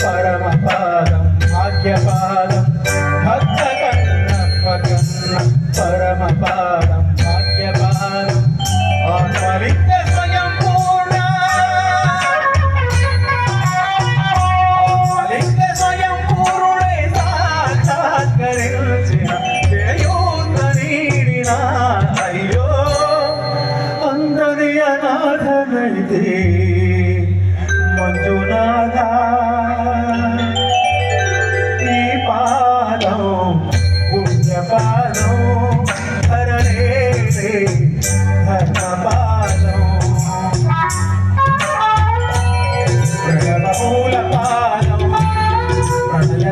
परमपादं भाग्यपादं भक्त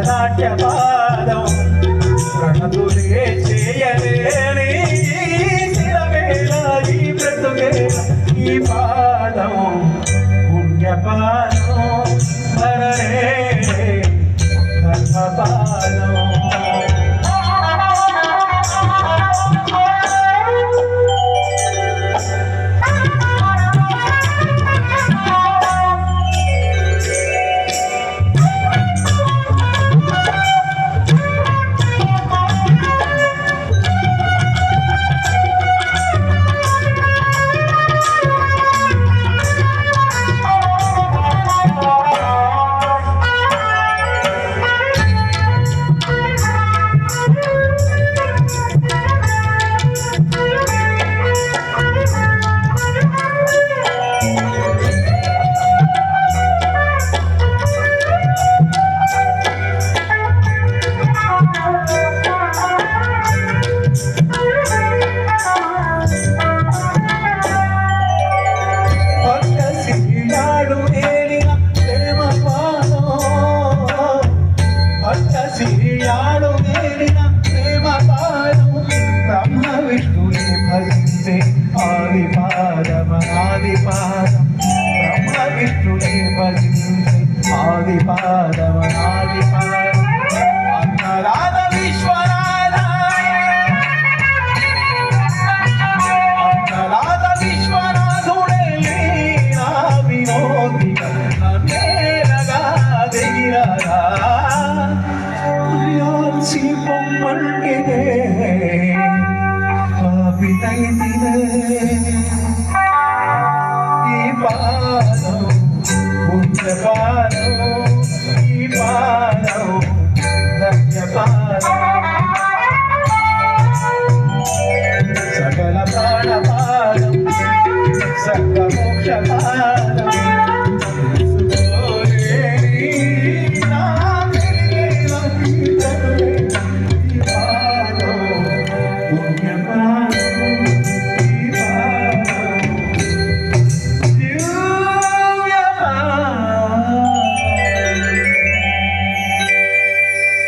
ప్రణయనాట్య ప్రణతులే చేయలేని శిరవేళ ఈ ఈ పాదం. భక్త శ్రీనాడు ఏలిన ప్రేమ పాదం బ్రహ్మ విష్ణుని భజించే ఆది పాదమ ఆది పాదం బ్రహ్మ విష్ణుని భజించే ఆది పాదమ ఆది పాదం అన్నరాధ విశ్వనాథ. అన్నరాధ విశ్వనాథుడే లీలా వినోదిక నన్నేలగా దిగిరగా. Bye.